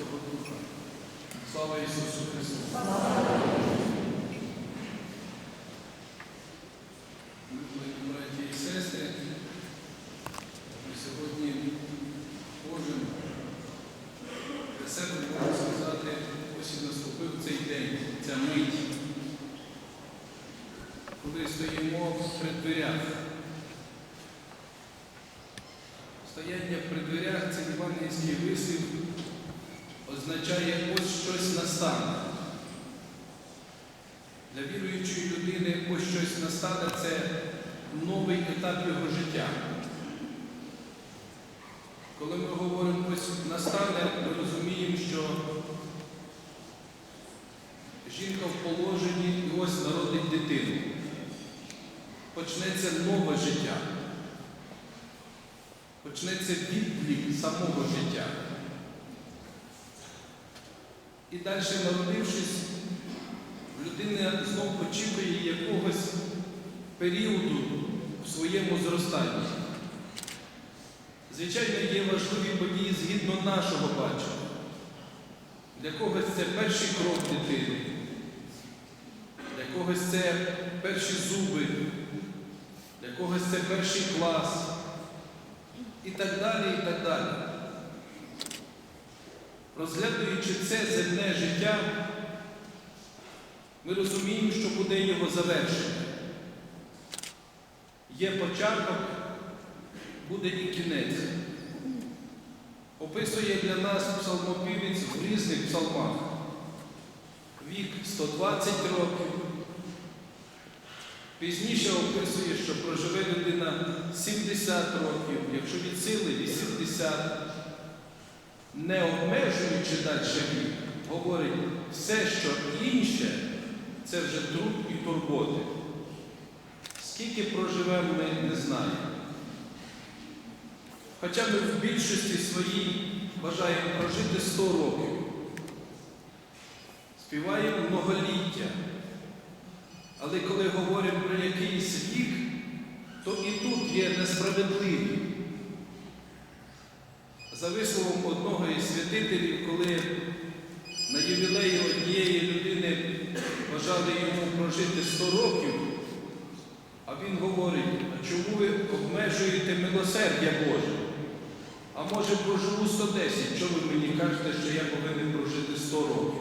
Святого Духа. Слава Ісусу Христу! Любі браті і сестри, ми сьогодні кожен для себе можна сказати, ось і наступив цей день, ця мить, коли стоїмо при дверях. Стояння при дверях це євангельський вислів означає ось щось настане. Для віруючої людини ось щось це новий етап його життя. Коли ми говоримо ось настане, ми розуміємо, що жінка в положенні і ось народить дитину. Почнеться нове життя. Почнеться відлік самого життя. І далі, народившись, людина знову очікує якогось періоду в своєму зростанні. Звичайно, є важливі події згідно нашого бачення. Для когось це перший крок дитини, для когось це перші зуби, для когось це перший клас і так далі, і так далі. Розглядуючи це земне життя, ми розуміємо, що буде його завершення. Є початок, буде і кінець. Описує для нас псалмопівець в різних псалмах. Вік 120 років. Пізніше описує, що проживе людина 70 років, якщо від сили 80, не обмежуючи далі вік, говорить, все, що інше, це вже труд і турботи. Скільки проживемо, ми не знаємо. Хоча ми в більшості своїй бажаємо прожити 100 років. Співаємо многоліття. Але коли говоримо про якийсь вік, то і тут є несправедливі. За висловом одного із святителів, коли на ювілеї однієї людини бажали йому прожити 100 років, а він говорить, а чому ви обмежуєте милосердя Боже? А може проживу 110, чого ви мені кажете, що я повинен прожити 100 років?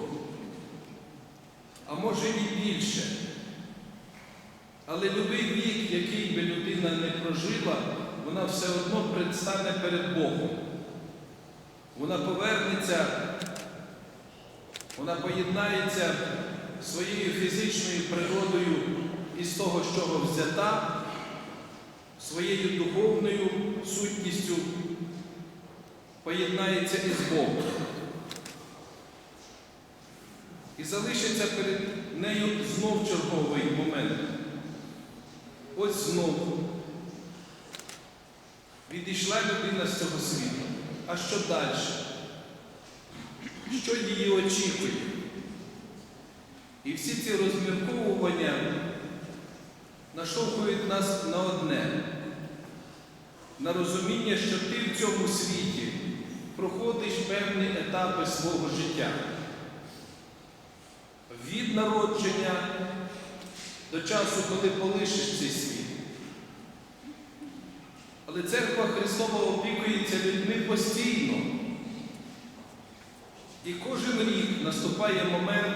А може і більше. Але любий вік, який би людина не прожила, вона все одно предстане перед Богом. Вона повернеться, вона поєднається своєю фізичною природою із того, з чого взята, своєю духовною сутністю, поєднається із Богом. І залишиться перед нею знов черговий момент. Ось знову. Відійшла людина з цього світу. А що далі? Що її очікує? І всі ці розмірковування наштовхують нас на одне, на розуміння, що ти в цьому світі проходиш певні етапи свого життя. Від народження до часу, коли полишиш цей світ. Але церква Христова опікується людьми постійно. І кожен рік наступає момент,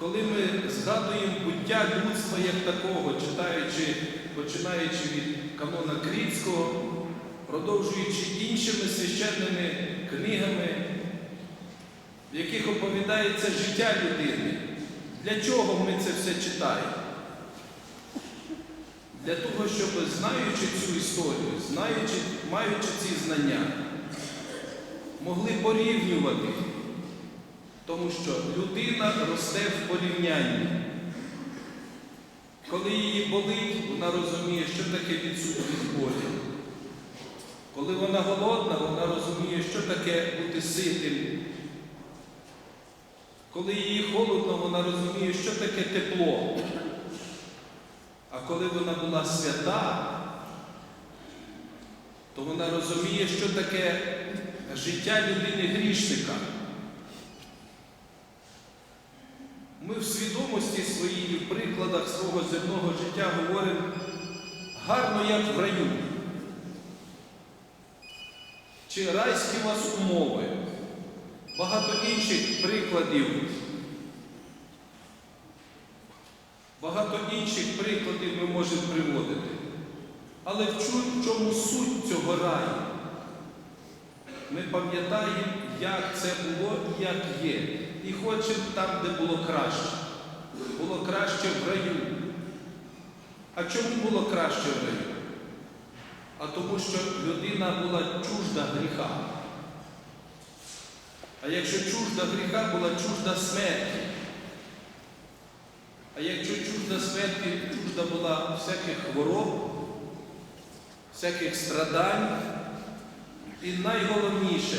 коли ми згадуємо буття людства як такого, читаючи, починаючи від канона Кріцького, продовжуючи іншими священними книгами, в яких оповідається життя людини. Для чого ми це все читаємо? Для того, щоб, знаючи цю історію, знаючи, маючи ці знання, могли порівнювати, тому що людина росте в порівнянні. Коли її болить, вона розуміє, що таке відсутність болі. Коли вона голодна, вона розуміє, що таке бути ситим. Коли їй холодно, вона розуміє, що таке тепло. А коли вона була свята, то вона розуміє, що таке життя людини грішника. Ми в свідомості своїй, в прикладах свого земного життя говоримо гарно, як в раю. Чи райські у вас умови? Багато інших прикладів. Багато інших прикладів ми можемо приводити. Але в чому суть цього раю? Ми пам'ятаємо, як це було і як є. І хочемо там, де було краще. Було краще в раю. А чому було краще в раю? А тому, що людина була чужда гріха. А якщо чужда гріха, була чужда смерті. А якщо чужда смерті, чужда була всяких хвороб, всяких страдань, і найголовніше,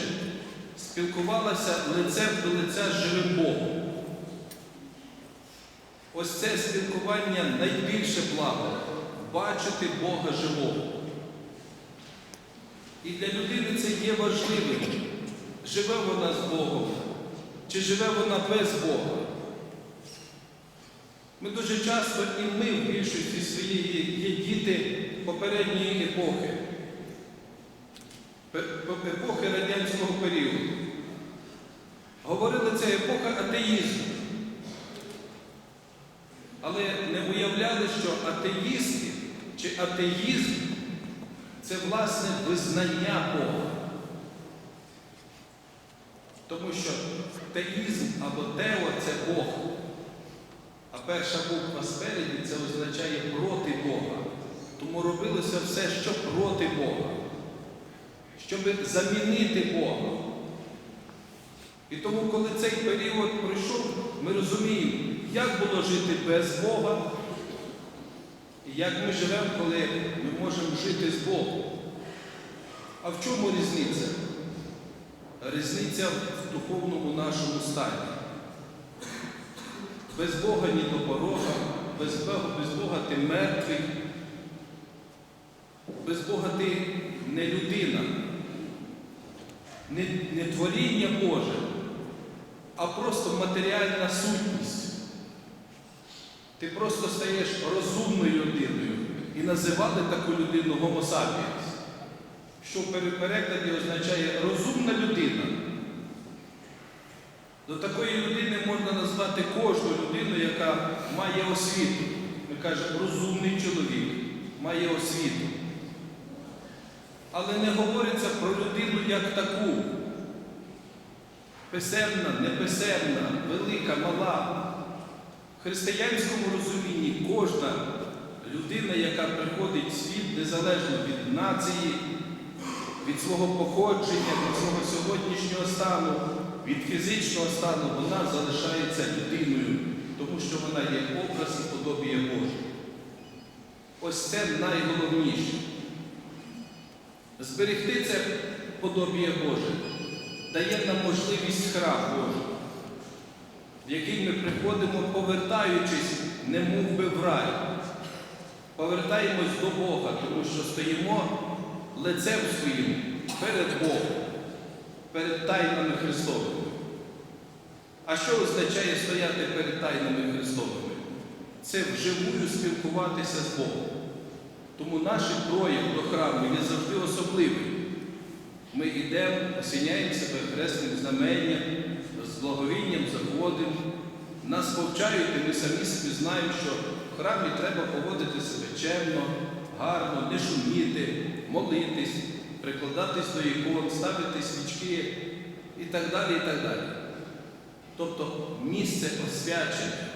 спілкувалася лицем до лиця з живим Богом. Ось це спілкування найбільше благо бачити Бога живого. І для людини це є важливим. Живе вона з Богом, чи живе вона без Бога. Ми дуже часто і ми в більшості своєї є діти попередньої епохи, епохи радянського періоду. Говорили, це епоха атеїзму. Але не уявляли, що атеїсти чи атеїзм це власне визнання Бога. Тому що теїзм або тео це Бог. А перша буква спереді це означає проти Бога. Тому робилося все, що проти Бога, щоб замінити Бога. І тому, коли цей період пройшов, ми розуміємо, як було жити без Бога, і як ми живемо, коли ми можемо жити з Богом. А в чому різниця? Різниця в духовному нашому стані. Без Бога ні до порога, без Бога, без Бога ти мертвий, без Бога ти не людина, не, не творіння Боже, а просто матеріальна сутність. Ти просто стаєш розумною людиною і називали таку людину Homo що в перекладі означає розумна людина. До такої людини можна назвати кожну людину, яка має освіту. Ми кажемо, розумний чоловік має освіту. Але не говориться про людину як таку. Писемна, неписемна, велика, мала. В християнському розумінні кожна людина, яка приходить в світ незалежно від нації, від свого походження, від свого сьогоднішнього стану, від фізичного стану, вона залишається людиною, тому що вона є образ і подобіє Боже. Ось це найголовніше. Зберегти це подобіє Боже дає нам можливість храм Божий, в який ми приходимо, повертаючись, не мов би в рай. Повертаємось до Бога, тому що стоїмо лицем своїм перед Богом, перед тайнами Христовими. А що означає стояти перед тайнами Христовими? Це вживую спілкуватися з Богом. Тому наш прояв до храму є завжди особливий. Ми йдемо, осіняємо себе хресним знаменням, з благовінням заходимо. Нас повчають, і ми самі собі знаємо, що в храмі треба поводити себе чемно, гарно, не шуміти, молитись, прикладатись до ікон, ставити свічки і так далі. і так далі. Тобто місце освячене,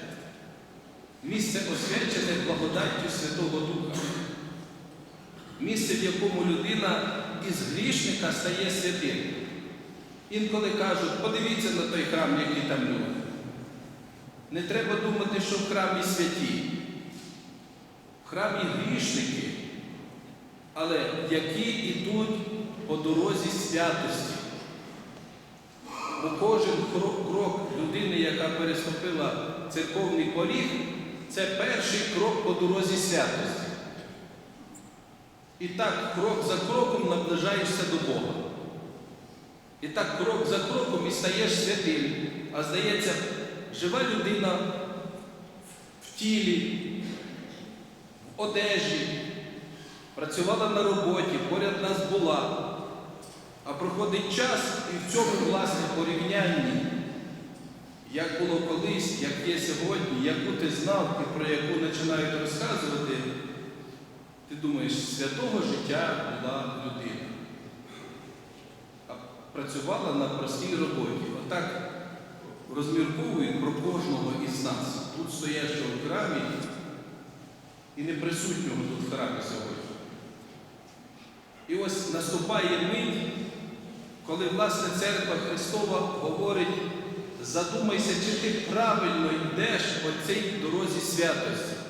місце освячене благодаттю Святого Духа. Місце, в якому людина із грішника стає святим. Інколи кажуть, подивіться на той храм, який там люди. Не треба думати, що в храмі святі. В храмі грішники, але які йдуть по дорозі святості. Бо кожен крок, людини, яка переступила церковний поріг, це перший крок по дорозі святості. І так, крок за кроком наближаєшся до Бога. І так, крок за кроком і стаєш святим. А здається, жива людина в тілі, в одежі, працювала на роботі, поряд нас була. А проходить час і в цьому власне порівнянні, як було колись, як є сьогодні, яку ти знав і про яку починають розказувати, ти думаєш, святого життя була людина. А працювала на простій роботі. Отак розмірковують про кожного із нас, тут стоящого в храмі і не присутнього тут в храмі сьогодні. І ось наступає мить, коли власне церква Христова говорить, задумайся, чи ти правильно йдеш по цій дорозі святості.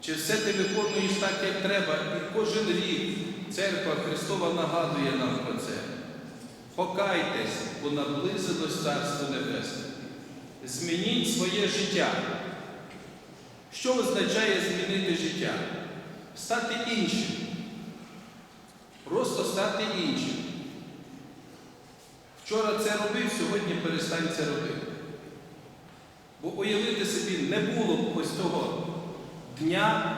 Чи все ти виконуєш так, як треба, і кожен рік церква Христова нагадує нам про це. Покайтесь, бо наблизилось Царство Небесне. Змініть своє життя. Що означає змінити життя? Стати іншим. Просто стати іншим. Вчора це робив, сьогодні перестань це робити. Бо уявити собі не було б ось того дня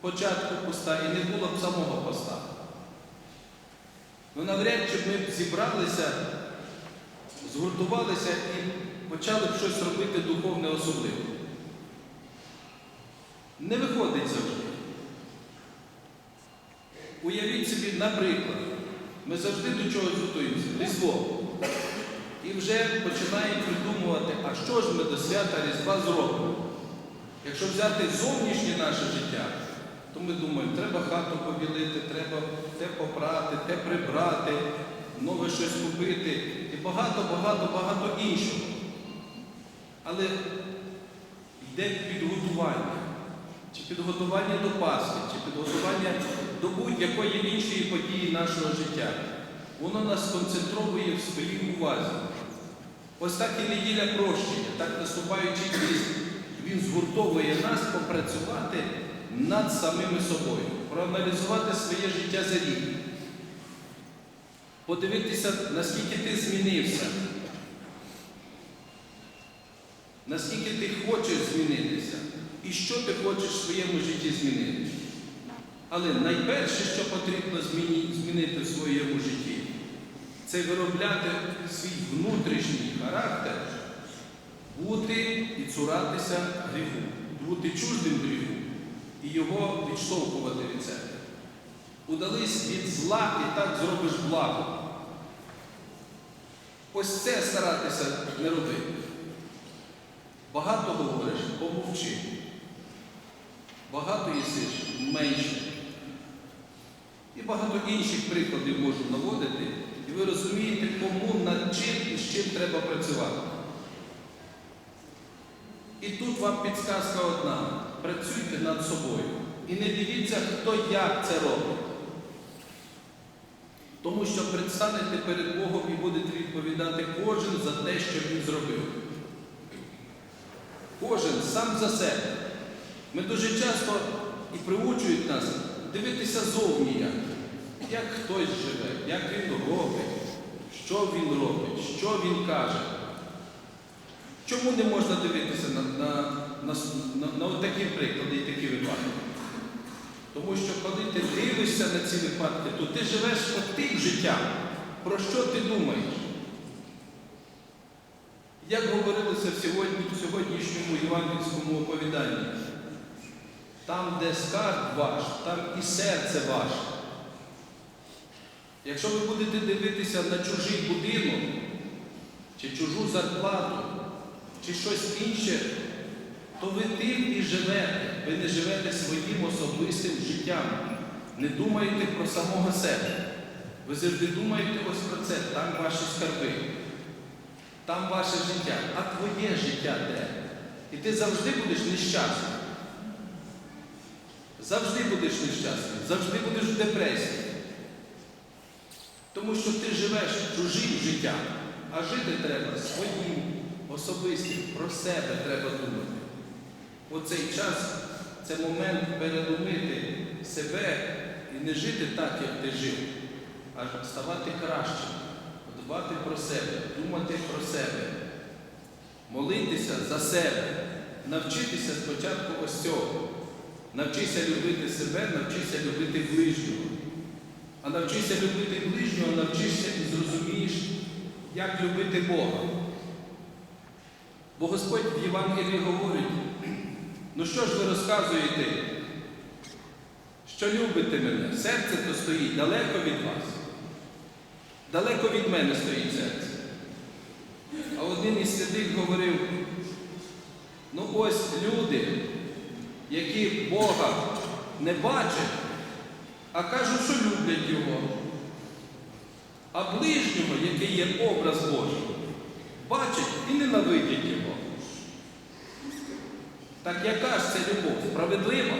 початку поста і не було б самого поста. Ну навряд чи б ми зібралися, згуртувалися і почали б щось робити духовне особливе. Не виходить завжди. Уявіть собі, наприклад, ми завжди до чогось готуємося, Різдво. І вже починаємо придумувати, а що ж ми до свята Різдва зробимо. Якщо взяти зовнішнє наше життя, то ми думаємо, треба хату побілити, треба те попрати, те прибрати, нове щось купити і багато-багато-багато іншого. Але йде підготування. Чи підготування до Пасхи, чи підготування до будь-якої іншої події нашого життя. Воно нас концентровує в своїй увазі. Ось так і неділя прощення, так наступаючи піст, він згуртовує нас попрацювати над самими собою, проаналізувати своє життя за рік, подивитися, наскільки ти змінився, наскільки ти хочеш змінитися. І що ти хочеш в своєму житті змінити. Але найперше, що потрібно змінити в своєму житті, це виробляти свій внутрішній характер, бути і цуратися гріху, бути чуждим гріху і його відштовхувати від себе. Удались від зла і так зробиш благо. Ось це старатися не робити. Багато говориш, помовчи. Багато їсиш менше. І багато інших прикладів можу наводити, і ви розумієте, кому над чим і з чим треба працювати. І тут вам підсказка одна. Працюйте над собою. І не дивіться, хто як це робить. Тому що предстанете перед Богом і будете відповідати кожен за те, що він зробив. Кожен сам за себе. Ми дуже часто і приучують нас дивитися зовні, як, як хтось живе, як він робить, що він робить, що він каже. Чому не можна дивитися на, на, на, на, на такі приклади і такі випадки? Тому що коли ти дивишся на ці випадки, то ти живеш тим життям. Про що ти думаєш? Як говорилося в, сьогодні, в сьогоднішньому євангельському оповіданні, там, де скарб ваш, там і серце ваше. Якщо ви будете дивитися на чужий будинок, чи чужу зарплату, чи щось інше, то ви тим і живете. Ви не живете своїм особистим життям. Не думаєте про самого себе. Ви завжди думаєте ось про це, там ваші скарби, там ваше життя, а твоє життя де? І ти завжди будеш нещасний. Завжди будеш нещасний, завжди будеш в депресії. Тому що ти живеш чужим життям, а жити треба своїм, особистим, про себе треба думати. Оцей час це момент переломити себе і не жити так, як ти жив, а ставати кращим, дбати про себе, думати про себе, молитися за себе, навчитися спочатку ось цього. Навчися любити себе, навчися любити ближнього. А навчися любити ближнього, навчишся і зрозумієш, як любити Бога. Бо Господь в Євангелії говорить, ну що ж ви розказуєте, що любите мене? Серце то стоїть далеко від вас. Далеко від мене стоїть серце. А один із святих говорив, ну ось люди, які Бога не бачать, а кажуть, що люблять Його. А ближнього, який є образ Божий, бачать і ненавидять Його. Так яка ж це любов? Справедлива?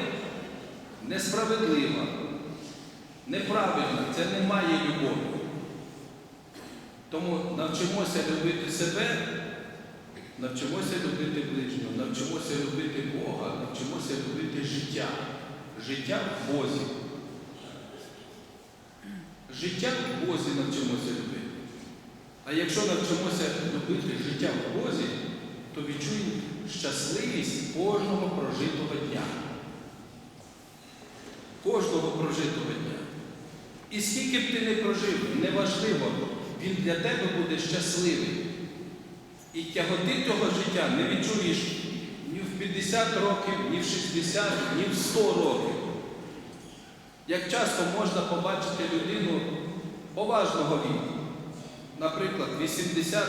Несправедлива, неправильна, це немає любові. Тому навчимося любити себе, навчимося любити ближнього, навчимося любити Бога, навчимося любити життя. Життя в Бозі. Життя в Бозі навчимося любити. А якщо навчимося любити життя в Бозі, то відчуємо щасливість кожного прожитого дня. Кожного прожитого дня. І скільки б ти не прожив, неважливо, він для тебе буде щасливий. І тяготи того життя не відчуєш ні в 50 років, ні в 60, ні в 100 років. Як часто можна побачити людину поважного віку, наприклад, 80-90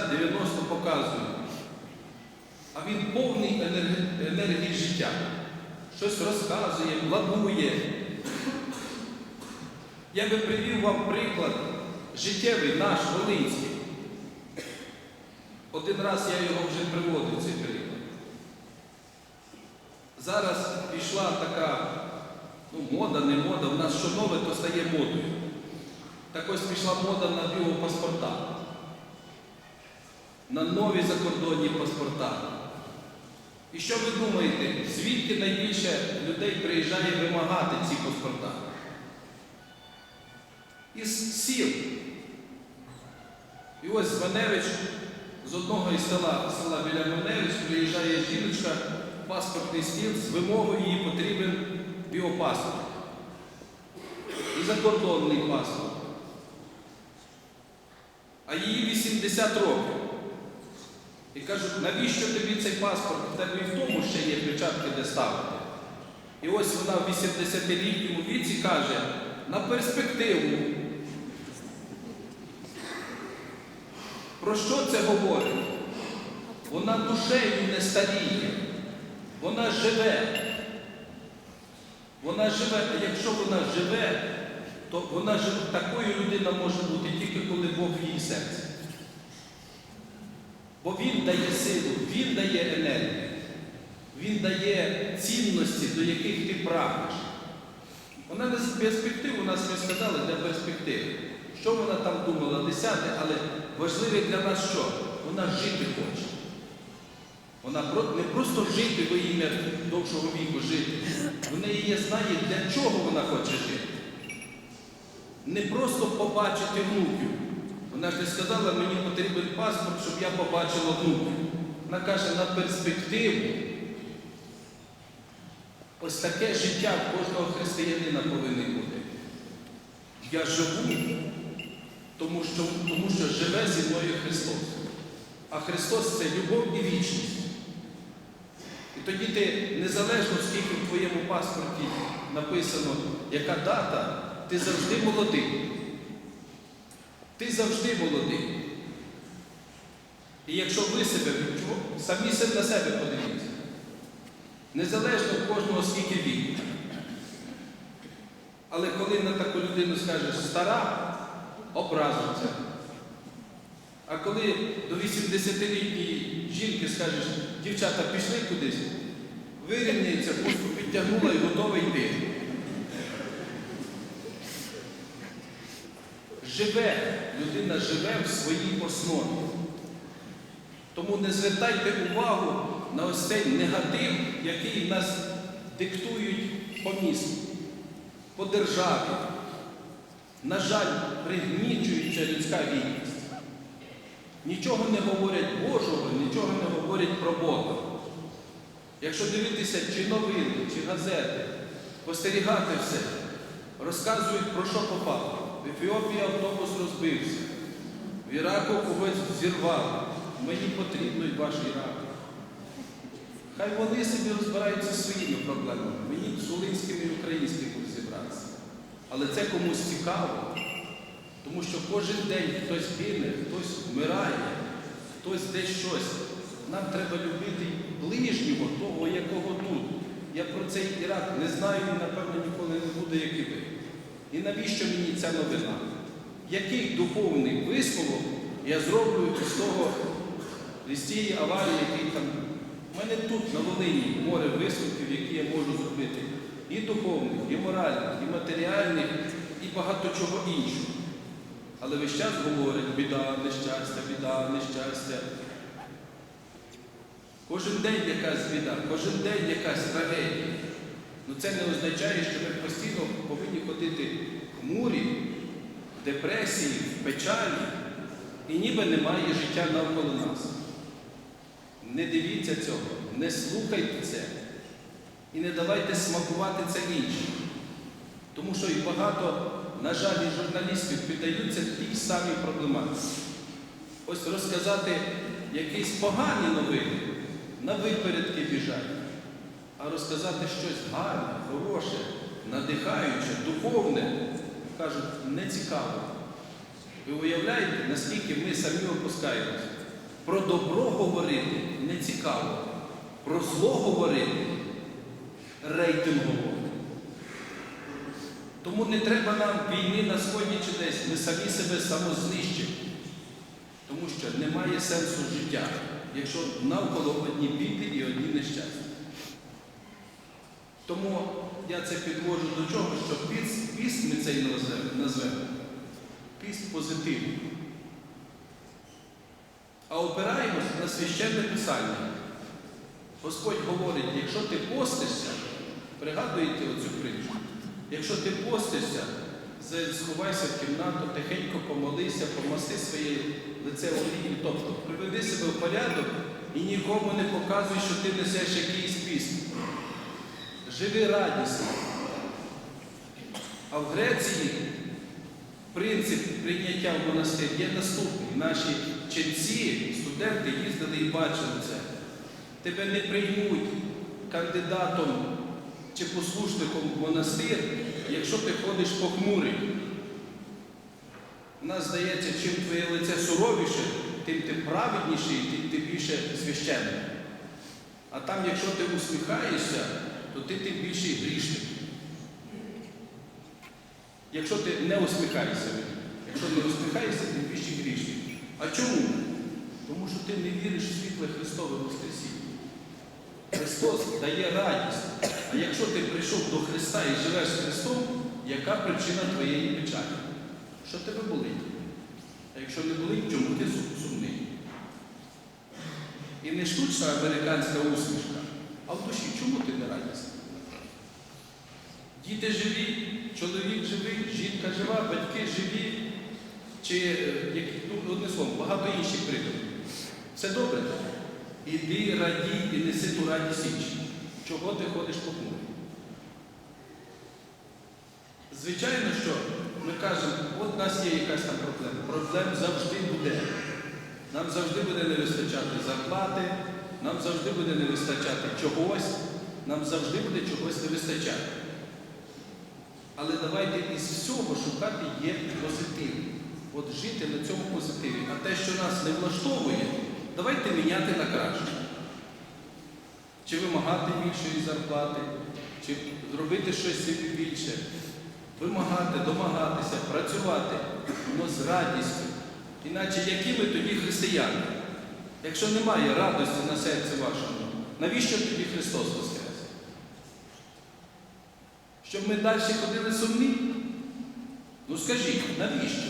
показує, а він повний енергії життя, щось розказує, планує. Я би привів вам приклад життєвий наш Волинський. Один раз я його вже приводив цей приклад. Зараз пішла така ну, мода, не мода, в нас що нове, то стає модою. Так ось пішла мода на біопаспорта, на нові закордонні паспорта. І що ви думаєте, звідки найбільше людей приїжджає вимагати ці паспорта? Із сіл. І ось Званевич з одного із села, села біля Маневич приїжджає жіночка, паспортний стіл з вимогою їй потрібен біопаспорт. І закордонний паспорт. А їй 80 років. І кажуть, навіщо тобі цей паспорт? В тебе і в тому ще є печатки, де ставити. І ось вона в 80-літньому віці каже, на перспективу. Про що це говорить? Вона душею не старіє, вона живе. Вона живе, а якщо вона живе, то вона живе, такою людина може бути тільки коли Бог в її серці. Бо Він дає силу, Він дає енергію, Він дає цінності, до яких ти прагнеш. Вона не з перспектив, у нас ми сказали для перспективи. Що вона там думала, десяте, але важливе для нас що? Вона жити хоче. Вона не просто жити во ім'я довшого віку жити. В неї є знає, для чого вона хоче жити. Не просто побачити внуків. Вона ж не сказала, мені потрібен паспорт, щоб я побачила внуків. Вона каже, на перспективу. Ось таке життя кожного християнина повинно бути. Я живу, тому що, тому що живе зі мною Христос. А Христос це любов і вічність. І тоді ти, незалежно скільки в твоєму паспорті написано, яка дата, ти завжди молодий. Ти завжди молодий. І якщо ви себе самі на себе подивіться, незалежно в кожного скільки віку. Але коли на таку людину скажеш стара, образиться. А коли до 80-літньої жінки скажеш, дівчата, пішли кудись, вирівняється, пушку підтягнула і готова йти. Живе, людина живе в своїй основі. Тому не звертайте увагу на ось цей негатив, який нас диктують по місту, по державі. На жаль, пригнічується людська гідність. Нічого не говорять Божого, нічого не говорять про Бога. Якщо дивитися чи новини, чи газети, спостерігати все, розказують про що попало. В Ефіопії автобус розбився, в Іраку когось зірвали. Мені потрібно й ваш Ірак. Хай вони собі розбираються своїми проблемами. Мені з Волинськими і українськими розібратися. Але це комусь цікаво, тому що кожен день хтось гине, хтось вмирає, хтось десь щось. Нам треба любити ближнього, того, якого тут. Я про цей Ірак не знаю і, напевно, ніколи не буду, як і ви. І навіщо мені ця новина? Який духовний висновок я зроблю з того, з цієї аварії, який там. У мене тут, на Волині, море висновків, які я можу зробити. І духовних, і моральних, і матеріальних, і багато чого іншого. Але весь час говорять біда, нещастя, біда, нещастя. Кожен день якась біда, кожен день якась трагедія. Ну це не означає, що ми постійно повинні ходити хмурі, в депресії, в печалі, і ніби немає життя навколо нас. Не дивіться цього, не слухайте це і не давайте смакувати це іншим. Тому що і багато, на жаль, журналістів піддаються тій самій проблематиці. Ось розказати якісь погані новини, на випередки біжать, а розказати щось гарне, хороше, надихаюче, духовне, кажуть, не цікаво. Ви уявляєте, наскільки ми самі опускаємося? Про добро говорити не цікаво, про зло говорити рейтингово. Тому не треба нам війни на сході чи десь, ми самі себе самознищимо. Тому що немає сенсу життя, якщо навколо одні біди і одні нещастя. Тому я це підводжу до чого, що піст, ми цей назвемо, піст позитивний. А опираємось на священне писання. Господь говорить, якщо ти постишся, пригадуєте оцю притчу, якщо ти постишся, сховайся в кімнату, тихенько помолися, помасти своє лице олією, тобто приведи себе в порядок і нікому не показуй, що ти несеш якийсь піст. Живи радісно. А в Греції принцип прийняття в монастир є наступний. Наші ченці, студенти їздили і бачили це. Тебе не приймуть кандидатом чи послушником в монастир, якщо ти ходиш похмурий. Нас здається, чим твоє лице суровіше, тим ти праведніший, тим ти більше священний. А там, якщо ти усміхаєшся, то ти тим більший грішник. Якщо ти не усміхаєшся, якщо не усміхаєшся, ти більший грішник. А чому? Тому що ти не віриш у світле Христове Воскресіння. Христос дає радість. А якщо ти прийшов до Христа і живеш з Христом, яка причина твоєї печалі? Що тебе болить? А якщо не болить, чому ти сумний? І не штучна американська усмішка, а в душі чому ти не радісний? Діти живі, чоловік живий, жінка жива, батьки живі, чи е, які, ну, одне слово, багато інших прикладів. Все добре? Іди радій і неси ту радість іншим. Чого ти ходиш по похмурий? Звичайно, що ми кажемо, от у нас є якась там проблема. Проблем завжди буде. Нам завжди буде не вистачати зарплати, нам завжди буде не вистачати чогось, нам завжди буде чогось не вистачати. Але давайте із всього шукати є позитив. От жити на цьому позитиві. А те, що нас не влаштовує, давайте міняти на краще. Чи вимагати більшої зарплати, чи зробити щось собі більше. Вимагати, домагатися, працювати, але з радістю. Іначе які ми тоді християни? Якщо немає радості на серці вашому, навіщо тоді Христос воскрес? Щоб ми далі ходили сумні? Ну скажіть, навіщо?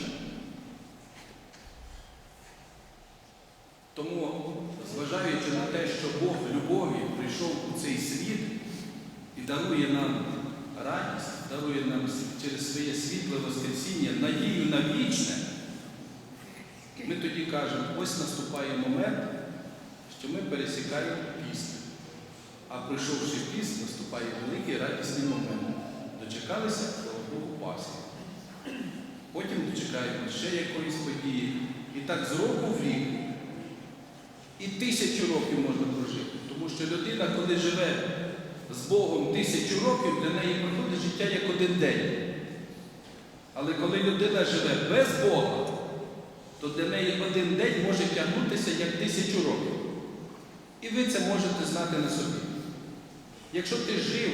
Тому, зважаючи на те, що Бог любові прийшов у цей світ і дарує нам радість, дарує нам через своє світле Воскресіння надію на вічне, кажемо, ось наступає момент, що ми пересікаємо пісню. А прийшовши піст, наступає великий радісний момент. Дочекалися, Богу, Пасхи. Потім дочекаємо ще якоїсь події. І так з року в рік. І тисячу років можна прожити. Тому що людина, коли живе з Богом тисячу років, для неї проходить життя як один день. Але коли людина живе без Бога, то для неї один день може тягнутися як тисячу років. І ви це можете знати на собі. Якщо ти жив,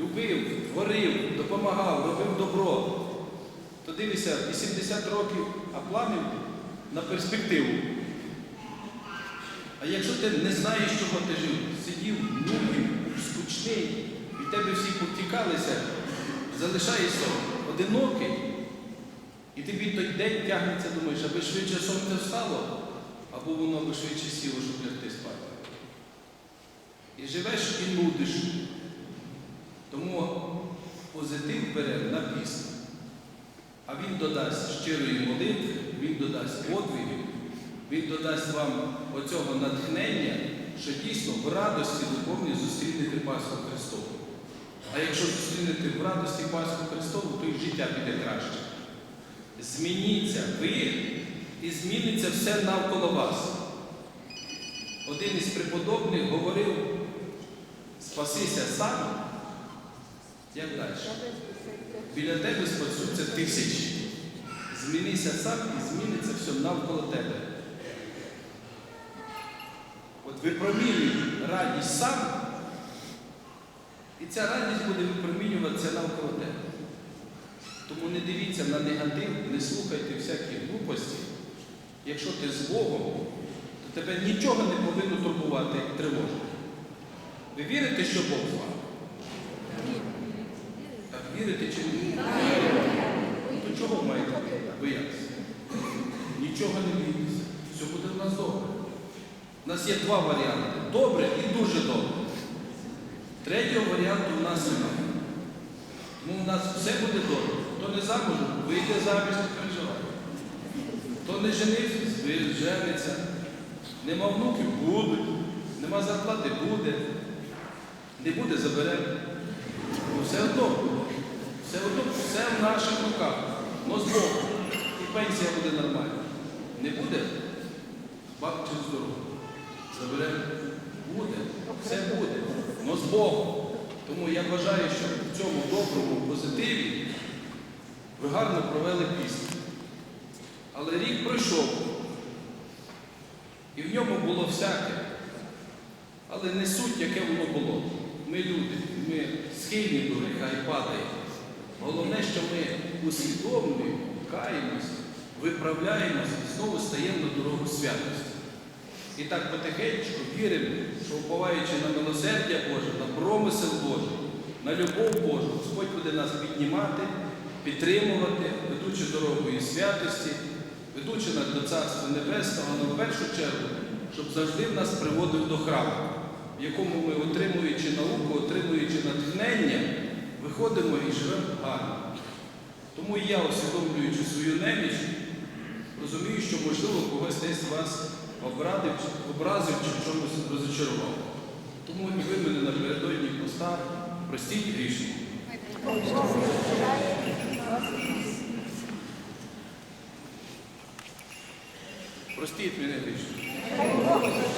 любив, творив, допомагав, робив добро, то дивися, 80 років, а планів на перспективу. А якщо ти не знаєш, чого ти жив, сидів, нудів, скучний, і в тебе всі повтікалися, залишаєшся одинокий, і тобі той день тягнеться, думаєш, аби швидше сонце встало, або воно би швидше сіло, щоб лягти спати. І живеш і нудиш. Тому позитив бере на пісню. А він додасть щирої молитви, він додасть подвигів, він додасть вам оцього натхнення, що дійсно в радості духовній зустрінете Пасху Христову. А якщо зустрінете в радості Пасху Христову, то і життя піде краще. Змініться ви і зміниться все навколо вас. Один із преподобних говорив, спасися сам, як далі? Біля тебе спасуться тисячі. Змінися сам і зміниться все навколо тебе. От випромінюй радість сам, і ця радість буде випромінюватися навколо тебе. Тому не дивіться на негатив, не слухайте всякі глупості. Якщо ти з Богом, то тебе нічого не повинно турбувати і тривожити. Ви вірите, що Бог з вами? Так вірите чи ні? То чого маєте боятися? Нічого не бійтеся. Все буде в нас добре. У нас є два варіанти добре і дуже добре. Третього варіанту у нас немає. Тому у нас все буде добре. Хто не замужем, вийде заміж, не. Хто не женився, жениться. Нема внуків будуть. Нема зарплати буде. Не буде, заберемо. Ну, все одно, все одно, все в наших руках. Но з Богом. І пенсія буде нормальна. Не буде? Баб через дорогу. Заберемо. Буде. Все буде. Но з Богом. Тому я вважаю, що в цьому доброму позитиві ви гарно провели пісню. Але рік пройшов. І в ньому було всяке. Але не суть, яке воно було. Ми люди, ми схильні до гріха і падаємо. Головне, що ми усвідомлюємо, каємось, виправляємось і знову стаємо на дорогу святості. І так потихеньку віримо, що уповаючи на милосердя Боже, на промисел Божий, на любов Божу, Господь буде нас піднімати, підтримувати, ведучи дорогою святості, ведучи нас до Царства Небесного, але в першу чергу, щоб завжди в нас приводив до храму, в якому ми, отримуючи науку, отримуючи натхнення, виходимо і живемо гарно. Тому і я, усвідомлюючи свою неміч, розумію, що можливо когось десь вас обрадив, образив чи чомусь розочарував. Тому і ви мене напередодні поста простіть грішні. Простіть мене грішні.